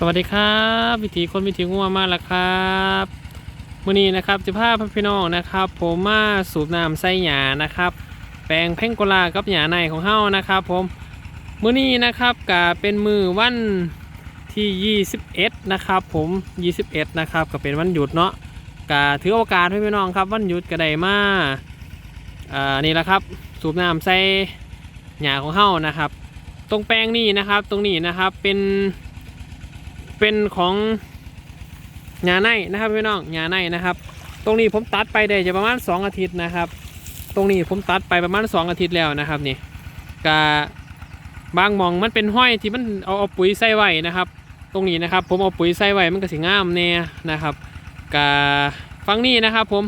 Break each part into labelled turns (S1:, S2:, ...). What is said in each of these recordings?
S1: สวัสดีครับ วิถีคนวิถีงัวมาแล้วครับมื่อนี้นะครับจะพาพี่น้องนะครับ ผมมาสูบน้ำใส่หยานะครับ แปลงเพ่งกลากับหยาในของเฮานะครับ ผมมื่อนี้นะครับก็เป็นมือวันที่ 21 นะครับ ผม 21 นะครับก็เป็นวันหยุดเนาะก็ถือโอกาสพี่น้องครับ วันหยุดก็ได้มาอ่านี่แหละครับ สูบน้ำใส่หยาของเฮานะครับ ตรงแปลงนี้นะครับ ตรงนี้นะครับเป็น เป็นของหญ้าในนะครับพี่น้องหญ้าในนะครับ ตรงนี้ผมตัดไปได้จะประมาณ 2 อาทิตย์นะครับ ตรงนี้ผมตัดไปประมาณ 2 อาทิตย์แล้วนะครับนี่กะบางมองมันเป็นห้อยที่มันเอาเอาปุ๋ยใส่ไว้นะครับ ตรงนี้นะครับ ผมเอาปุ๋ยใส่ไว้มันก็สิงามแน่นะครับกะฟังนี่นะครับ ผม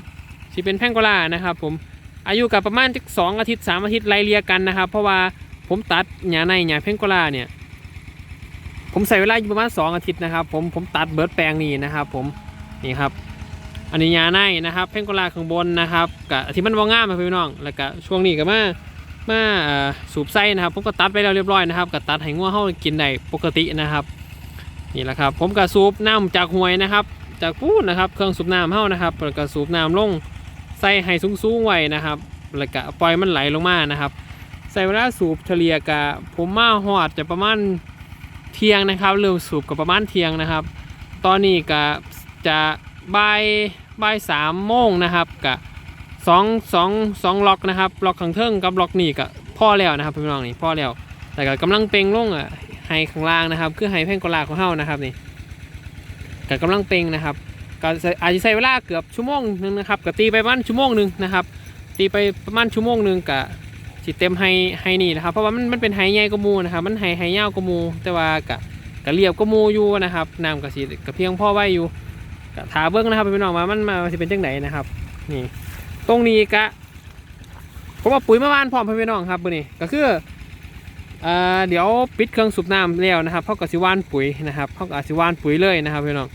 S1: สิเป็นแพงกลานะครับ ผมอายุกับประมาณจักสองอาทิตย์สามอาทิตย์ไล่เลียกันนะครับ เพราะว่าผมตัดหญ้าในหญ้าแพงกลาเนี่ย ผมใส่เวลาอยู่ประมาณ 2 อาทิตย์นะครับ ผมผมตัดเบิร์ดแปลงนี้นะครับ ผมนี่ครับ อันนี้ยาในนะครับ เพ่งกลาข้างบนนะครับกับที่มันว่างามนะพี่น้อง แล้วก็ช่วงนี้ก็มามาเอ่อสูบไส้นะครับ ผมก็ตัดไปแล้วเรียบร้อยนะครับก็ตัดให้งัวเฮากินได้ปกตินะครับนี่แหละครับ ผมก็สูบน้ำจากห้วยนะครับ จากพูนนะครับ เครื่องสูบน้ำเฮานะครับแล้วก็สูบน้ำลงใส่ให้สูงๆไว้นะครับแล้วก็ปล่อยมันไหลลงมานะครับ ใส่เวลาสูบเฉลี่ยกะผมมาหอดจะประมาณ เที่ยงนะครับเริ่มสูบกับประมาณเที่ยงนะครับ ตอนนี้ก็จะบ่ายบ่ายสามโมงนะครับกับสองสองสองล็อกนะครับล็อกข้างเทิงกับล็อกนี่ก็พ่อแล้วนะครับพี่น้องนี่พ่อแล้วแต่ก็กำลังเป่งลงอะไฮข้างล่างนะครับ คือไฮแพ่งกลาของเฮานะครับนี่ก็กำลังเป่งนะครับก็อาจจะใช้เวลาเกือบชั่วโมงหนึงนะครับก็ตีไปประมาณชั่วโมงหนึ่งนะครับตีไปประมาณชั่วโมงหนึ่งกะ สิเต็มไฮไฮนี่นะครับ เพราะว่ามันมันเป็นไฮใหญ่กว่าหมูนะครับ มันไฮไฮยาวกว่าหมู แต่ว่ากะกะเรียบกว่าหมูอยู่นะครับน้ำกะสิกะเพียงพ่อไว้อยู่กะถาเบิ้งนะครับพี่น้องว่ามันมาสิเป็นจังไหนนะครับ นี่ ตรงนี้กะผมว่าปุ๋ยเมื่อวานพร้อมพี่น้องครับมื้อนี้ก็คือเอ่อเดี๋ยวปิดเครื่องสูบน้ำแล้วนะครับเพราะกสิหวานปุ๋ยนะครับเพราะกสิหวานปุ๋ยเลยนะครับพี่น้อง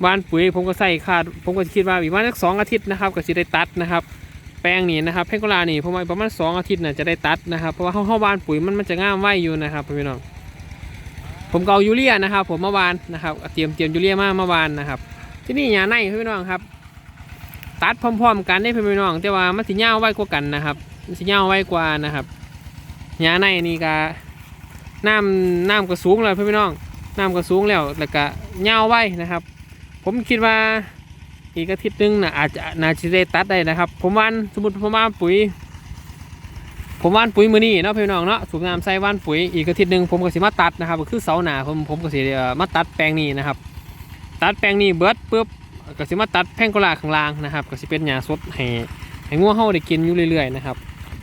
S1: หวานปุ๋ยผมก็ใส่คาด ผมก็คิดว่าอีกประมาสักสองอาทิตย์นะครับก็สิได้ตัดนะครับ แป้งนี่นะครับเพงกลานี่ผมว่าประมาณสองอาทิตย์น่ะจะได้ตัดนะครับเพราะว่าเข้าบ้านปุ๋ยมันมันจะง่ามไว้อยู่นะครับพี่น้องผมเอายูเรียนะครับ ผมเมื่อวานนะครับเตรียมเตรียมยูเรียมาเมื่อวานนะครับ ที่นี่หยาในพี่น้องครับ ตัดพร้อมๆ กันได้พี่น้อง แต่ว่ามันสิยาวไว้กว่ากันนะครับมันสิยาวไว้กว่านะครับหยาในนี่ก็น้ำน้ำก็สูงแล้วพี่น้องน้ำก็สูงแล้วแล้วก็ยาวไว้นะครับ ผมคิดว่า อีกอาทิตย์หนึงนะอาจจะนาจะได้ตัดได้นะครับ ผมวานสมมติผมวานปุ๋ย ผมวานปุ๋ยมือนี้เนาะพี่น้องเนาะสูบน้ำใส่วานปุ๋ยอีกอาทิตย์หนึ่งผมก็สิมาตัดนะครับ ก็คือเสาหนาผมผมก็สิมาตัดแปลงนี้นะครับ ตัดแปลงนี้เบิดปุ๊บก็สิมาตัดแพงโกลาบข้างล่างนะครับ ก็สิเป็นหญ้าสดให้ให้งัวเฮาได้กินอยู่เรื่อยๆนะครับ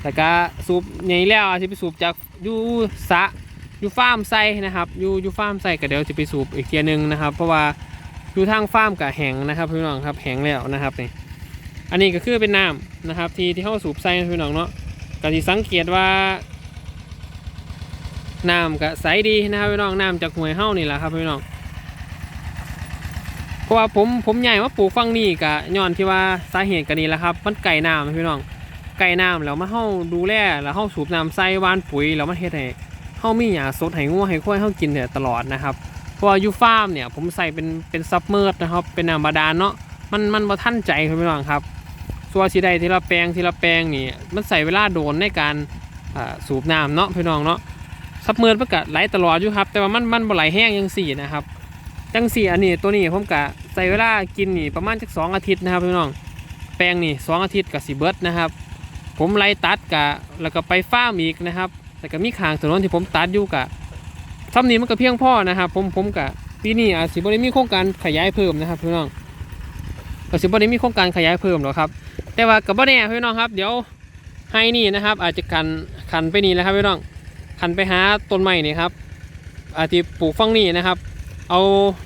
S1: แล้วก็สูบใหญ่แล้วอาจจะไปสูบจากอยู่สะอยู่ฟาร์มไส้นะครับอยู่อยู่ฟาร์มไส้ก็เดี๋ยวจะไปสูบอีกเทียหนึงนะครับ เพราะว่า อยู่ทางฟาร์มกับแหงนะครับพี่น้องครับแหงแล้วนะครับนี่อันนี้ก็คือเป็นน้ำนะครับ ที่ที่เขาสูบใส่พี่น้องเนาะก็ที่สังเกตว่าน้ำก็ใสดีนะครับพี่น้องน้ำจากหวยเฮ้านี่แหละครับพี่น้องเพราะว่าผมผมใหญ่มาปลูกฟังนี่กะย้อนที่ว่าสาเหตุกันนี่แหละครับ มันไก่น้ำพี่น้องไก่น้ำแล้วมาเฮ้าดูแลแล้วเฮ้าสูบน้ำใส่วานปุ๋ยแล้วมันเฮ็ดให้เฮ้ามีหยาสดให้งัวให้ควายเฮ้ากินเนี่ยตลอดนะครับ เพราะว่ายูฟาร์มเนี่ยผมใส่เป็นเป็นซับเมอร์นะครับ เป็นน้ำบาดาลเนาะมันมันบ่ทันใจครับพี่น้องครับส่วนสีใดทีละแปลงทีละแปลงนี่มันใส่เวลาโดนในการสูบน้ำเนาะพี่น้องเนาะซับเมอร์มันก็ไหลตลอดอยู่ครับ แต่ว่ามันมันบ่ไหลแห้งยังสี่นะครับจังสี่อันนี้ตัวนี้ผมกะใส่เวลากินนี่ประมาณจักสองอาทิตย์นะครับพี่น้องแปลงนี่สองอาทิตย์กับสีเบิร์ดนะครับ ผมไล่ตัดกะแล้วก็ไปฟ้ามอีกนะครับ แต่ก็มีขางถนนที่ผมตัดอยู่กะ ทำนี้มันก็เพียงพอนะครับผมผมกะปีนี้อาจสิบได้มีโครงการขยายเพิ่มนะครับพี่น้องก็สิบได้มีโครงการขยายเพิ่มหรอครับ แต่ว่ากับบ่แน่พี่น้องครับ เดี๋ยวให้นี่นะครับ อาจจะขันขันไปนี่นะครับพี่น้องขันไปหาต้นไม้นี่ครับ อาจจะปลูกฟังนี่นะครับ เอา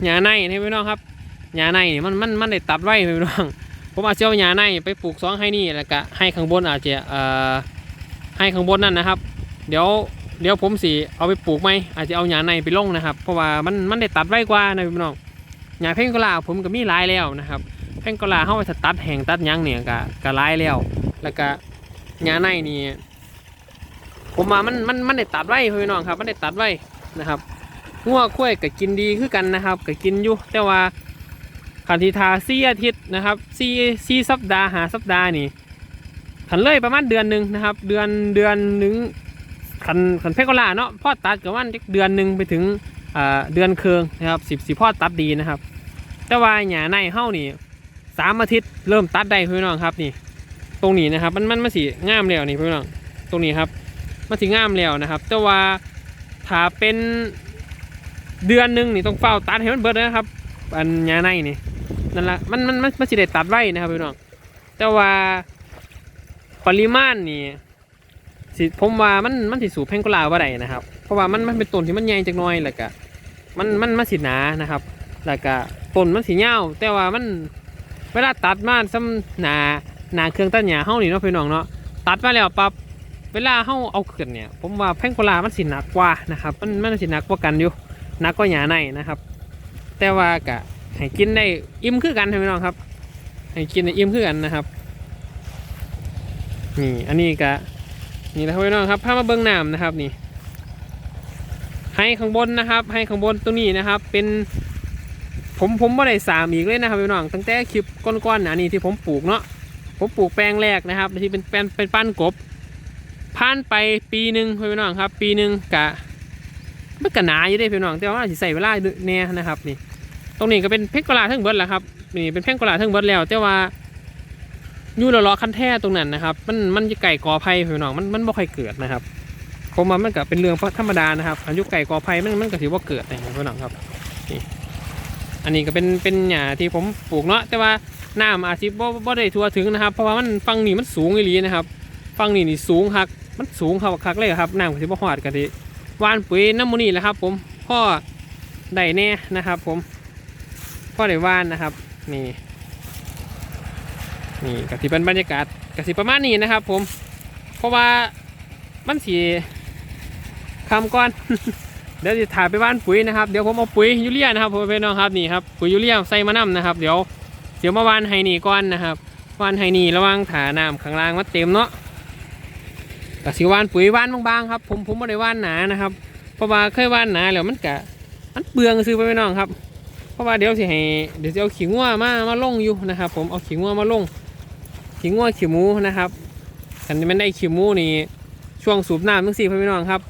S1: หญ้าในนี่พี่น้องครับหญ้าในนี่มันมันมันได้ตัดไว้พี่น้องผมอาจจะเอาหญ้าในไปปลูกสองให้นี่แล้วก็ให้ข้างบนอาจจะเอ่อให้ข้างบนนั่นนะครับ เดี๋ยว เดี๋ยวผมสิเอาไปปลูกไหมอาจจะเอาหญ้าในไปลงนะครับ เพราะว่ามันมันได้ตัดไว้กว่านะพี่น้องหญ้าเพ่งกะลาผมก็มีหลายแล้วนะครับเพ่งกะลาเข้าไปตัดแห้งตัดยังเนี่ยก็ก็หลายแล้ว แล้วก็หญ้าในนี่ผมมามันมันมันได้ตัดไว้พี่น้องครับ มันได้ตัดไว้นะครับงัวคุ้ยก็กินดีคือกันนะครับก็กินอยู่แต่ว่าคันทีทาซี่อาทิตย์นะครับซี่ซี่สัปดาห์หาสัปดาห์นี่ขันเลยประมาณเดือนหนึ่งนะครับ เดือนเดือนหนึ่ง ขันขันเพชรกลาเนาะพ่อตัดกับว่าเดือนหนึ่งไปถึงเดือนเคืองนะครับสิบสิพ่อตัดดีนะครับ แต่ว่าหญ้าในเฮ้านี่สามอาทิตย์เริ่มตัดได้พี่น้องครับนี่ ตรงนี้นะครับมันมันมันสีงามแล้วนี่พี่น้องตรงนี้ครับมันสีงามแล้วนะครับ แต่ว่าถ้าเป็นเดือนหนึ่งนี่ต้องเฝ้าตัดให้มันเบิดนะครับ อันหญ้าในนี่นั่นละมันมันมันมันสิได้ตัดไว้นะครับพี่น้องแต่ว่าปริมาณนี่ สิผมว่ามันมันสิสูบแพงกลาว่าใดนะครับ เพราะว่ามันมันเป็นต้นที่มันใหญ่จักหน่อยแล้วก็มันมันมันสิหนานะครับแล้วก็ต้นมันสีเงาแต่ว่ามันเวลาตัดมาซ้ำหนาหนาเครื่องตัดหญ้าเฮานี่เนาะพี่น้องเนาะตัดมาแล้วปั๊บเวลาเฮาเอาขึ้นเนี่ย ผมว่าแพงโกลามันสิหนักกว่านะครับมันมันสิหนักกว่ากันอยู่หนักกว่าหญ้าในนะครับ แต่ว่ากะให้กินได้อิ่มคือกันพี่น้องครับให้กินได้อิ่มคือกันนะครับนี่อันนี้กะ นี่นะครับพี่น้องครับพามาเบิ้งน้ำนะครับนี่ให้ข้างบนนะครับ ให้ข้างบนตรงนี้นะครับ เป็นผมผมไม่ได้สามอีกเลยนะครับพี่น้องตั้งแต่คลิปก้อนๆนานี้ที่ผมปลูกเนาะผมปลูกแปลงแรกนะครับที่เป็นแปลงเป็นปั้นกบผ่านไปปีหนึ่งพี่น้องครับ ปีหนึ่งกะมันกะหนาอยู่เด้พี่น้องแต่ว่าสิใส่เวลาเนี่ยนะครับนี่ ตรงนี้ก็เป็นเพชรกลาทั้งเบิดแหละครับนี่เป็นเพชรกลาทั้งเบิดแล้ว แต่ว่า ยู่ละล้อคันแท้ตรงนั้นนะครับ มันมันจะไก่กอไผ่พี่น้องมันมันบ่ค่อยเกิดนะครับผมว่ามันก็เป็นเรื่องธรรมดานะครับอายุไก่กอไผ่มันมันก็ถือว่าเกิดนะครับพี่น้องครับนี่อันนี้ก็เป็นเป็นหญ้าที่ผมปลูกเนาะแต่ว่าน้ำอาจจะบ่บ่ได้ทั่วถึงนะครับ เพราะว่ามันฟังนี่มันสูงอีหลีนะครับฟังนี่นี่สูงคักมันสูงครับคักเลยครับน้ำก็สิบ่ฮอดกันดิหวานปุ๋ยน้ำมูนี่แหละครับ ผมพ่อได้แน่นะครับ ผมพ่อได้หวานนะครับนี่ นี่กสิเป็นบรรยากาศกสิประมาณนี้นะครับผม เพราะว่ามันสีคำก่อน เดี๋ยวจะถ่ายไปบ้านปุ๋ยนะครับ เดี๋ยวผมเอาปุ๋ยยูเรียนะครับผมพี่น้องครับนี่ครับปุ๋ยยูเรียใส่มานํนะครับ เดี๋ยวเดี๋ยวมาวานไฮนี่ก่อนนะครับวานไฮนี่ระวังถาน้ำข้างล่างมาเต็มเนาะกสิวานปุ๋ยวานบางๆครับผมผมไม่ได้วานหนานะครับเพราะว่าเคยวานหนาแล้วมันกะมันเปลืองซื้อไปพี่น้องครับ เพราะว่าเดี๋ยวสิให้เดี๋ยวจะเอาขี้งัวมามาลงอยู่นะครับ ผมเอาขี้งัวมาลง ขี้งัวขี้มูนะครับกันมันได้ขี้มูนี่ช่วงสูบน้ำทั้งสี่พี่น้องครับ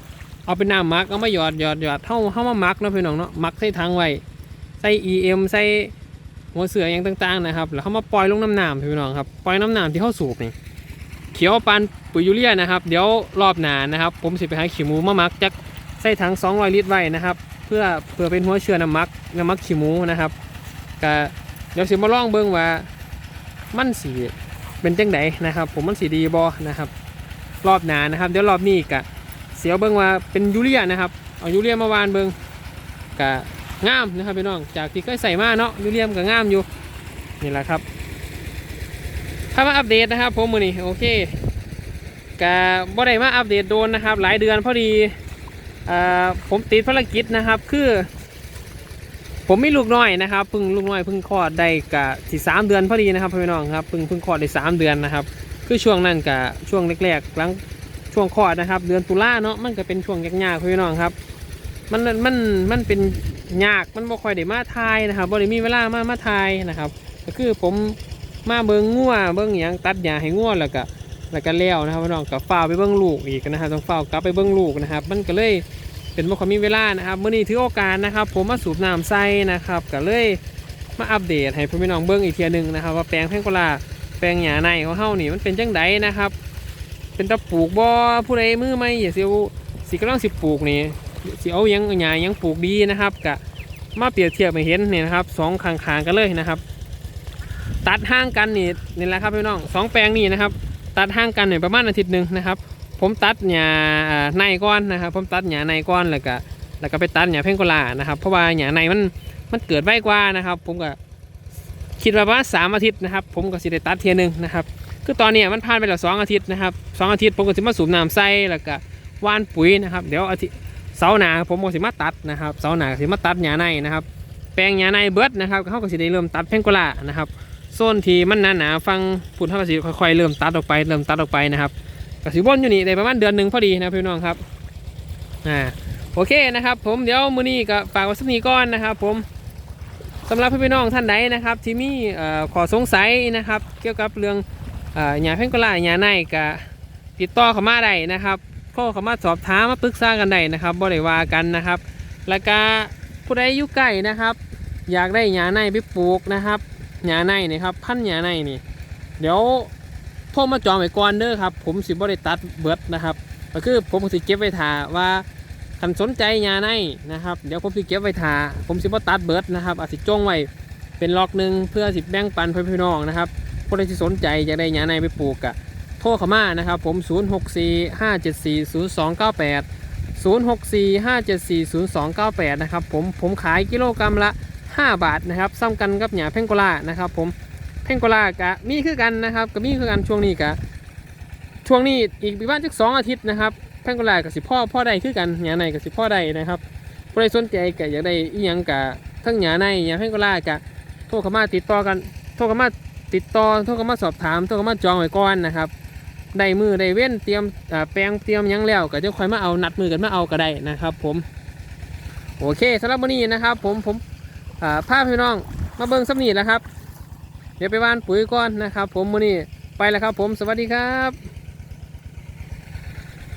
S1: เอาเป็นน้ำมักเอามาหยอดหยอดหยอดเท่าเท่ามามักเนาะพี่น้องเนาะมักใส่ถังไว้ใส่ EM ใส่หัวเสืออย่างต่างๆนะครับแล้วเขามาปล่อยลงน้ำน้ำพี่น้องครับปล่อยน้ำน้ำที่เขาสูบนี่เขียวปานปุ๋ยยูเรียนะครับ เดี๋ยวรอบหนานะครับ ผมสิไปหาขี้มูมามักจากใส่ถัง200ลิตรไว้นะครับ เพื่อเพื่อเป็นหัวเชื้อน้ำมักน้ำมักขี้มูนะครับก็เดี๋ยวสิมาลองเบิ่งว่ามันสี เป็นจังไดนะครับ ผมมันสีดีบอนะครับ รอบหนานะครับ เดี๋ยวรอบนี้กะเสียวเบิ้งว่าเป็นยูเรียนะครับเอายูเรียมาวานเบิ้งกะงามนะครับพี่น้องจากที่เคยใส่มาเนาะยูเรียมกะงามอยู่นี่แหละครับถ้ามาอัปเดตนะครับ ผมมือนี้โอเคกะบ่ได้มาอัปเดตโดนนะครับ หลายเดือนพอดีอ่าผมติดภารกิจนะครับ คือ ผมมีลูกน้อยนะครับเพิ่งลูกน้อยเพิ่งคลอดได้กะสี่สามเดือนพอดีนะครับพี่น้องครับเพิ่งเพิ่งคลอดได้สามเดือนนะครับ คือช่วงนั้นกับช่วงแรกๆหลังช่วงคลอดนะครับ เดือนตุลาเนาะมันก็เป็นช่วงยากๆพี่น้องครับ มันมันมันเป็นยากมันบ่ค่อยได้มาทายนะครับบ่ได้มีเวลามามาทายนะครับ ก็คือผมมาเบิ่งงัวเบิ่งหยังตัดหญ้าให้งัวแล้วก็แล้วก็แล้วนะครับพี่น้องก็ฝ้าไปเบิ่งลูกอีกนะครับต้องฝ้ากลับไปเบิ่งลูกนะครับ มันก็เลย เป็นบ่ค่อยมีเวลานะครับมื้อนี้ถือโอกาสนะครับ ผมมาสูบน้ำใส่นะครับก็เลยมาอัปเดตให้พี่น้องเบิ่งอีกเทียหนึงนะครับว่าแปลงแพงกลาแปลงหญ้าในของเฮานี่มันเป็นจังไดนะครับ เป็นตะปลูกบ่ผู้ใดมือไม่อย่าสิเอาสิกำลังสิปลูกนี่สิเอายังหญ้ายังปลูกดีนะครับกะมาเปรียบเทียบให้เห็นนี่นะครับสองข้างๆกันเลยนะครับ ตัดห่างกันนี่นี่แหละครับพี่น้องสองแปลงนี่นะครับ ตัดห่างกันเนี่ยประมาณอาทิตย์หนึ่งนะครับ ผมตัดหญ้าในก้อนนะครับ ผมตัดหญ้าในก้อนแล้วก็แล้วก็ไปตัดหญ้าเพ่งโกลานะครับ เพราะว่าหญ้าในมันมันเกิดไวกว่านะครับ ผมก็คิดว่าประมาสามอาทิตย์นะครับ ผมก็สิได้ตัดเทียนึงนะครับคือตอนนี้มันผ่านไปแล้วสองอาทิตย์นะครับสองอาทิตย์ผมก็สิมาสูบน้ำใส่แล้วก็ว่านปุ๋ยนะครับเดี๋ยวอาทิตย์เสาร์หนาผมก็สิมาตัดนะครับเสาร์หนาสิมาตัดหญ้าในนะครับแปลงหญ้าในเบิร์ดนะครับเขาก็สิได้เริ่มตัดเพงโกลานะครับโซนที่มันหนาๆฟังฝุ่นท่าสีค่อยๆเริ่มตัดออกไปเริ่มตัดออกไปนะครับ ก็สิวนอยู่นี่ได้ประมาณเดือนหนึ่งพอดีนะพี่น้องครับอ่าโอเคนะครับ ผมเดี๋ยวมื้อนี้ก็ฝากไว้สักนี้ก่อนนะครับ ผมสำหรับพี่น้องท่านใดนะครับ ที่มีเอ่อขอสงสัยนะครับ เกี่ยวกับเรื่องเอ่อหญ้าเพ่งกลาหญ้าในก็ติดต่อเข้ามาได้นะครับโทรเข้ามาสอบถามมาปรึกษากันได้นะครับบ่ได้ว่ากันนะครับ แล้วก็ผู้ใดอยู่ใกล้นะครับ อยากได้หญ้าในไปปลูกนะครับหญ้าในนี่ครับพันหญ้าในนี่ เดี๋ยว โทรมาจองไว้ก่อนเด้อครับ ผมสิบ่ได้ตัดเบิดนะครับ ก็คือผมสิเก็บไว้ทาว่าคันสนใจหญ้าในนะครับ เดี๋ยวผมสิเก็บไว้ทาผมสิบ่ตัดเบิดนะครับอาจสิจงไว้เป็นล็อกหนึ่งเพื่อสิแบ่งปันเพื่อนพี่น้องนะครับผู้ใดที่สนใจอยากได้หญ้าในไปปลูกอะโทรเข้ามานะครับ ผม 0645740298นะครับผมผมขายกิโลกรัมละ 5 บาทนะครับซ้ำกันกับหญ้าเพ่งโกลานะครับผม เพ่งกลากะมีคือกันนะครับก็มีคือกันช่วงนี้กะช่วงนี้อีกประมาณจักสองอาทิตย์นะครับแพงกลากับสิพ่อพ่อใดคือกันหยาในกับสิพ่อใดนะครับผู้ใดสนใจก็อยากได้อีหยังกะทั้งหยาในหยาแพงกลากะโทรเข้ามาติดต่อกันโทรเข้ามาติดต่อโทรเข้ามาสอบถามโทรเข้ามาจองไว้ก่อนนะครับได้มือได้เว้นเตรียมแปลงเตรียมยังแล้วก็จะคอยมาเอานัดมือกันมาเอาก็ได้นะครับ ผมโอเคสำหรับวันนี้นะครับ ผมผมอ่าพพี่น้องมาเบิ่งสัมนีแล้วครับ ดี๋ยวไปว่านปุ๋ยก่อนนะครับ ผมวันนี้ไปแล้วครับ ผมสวัสดีครับ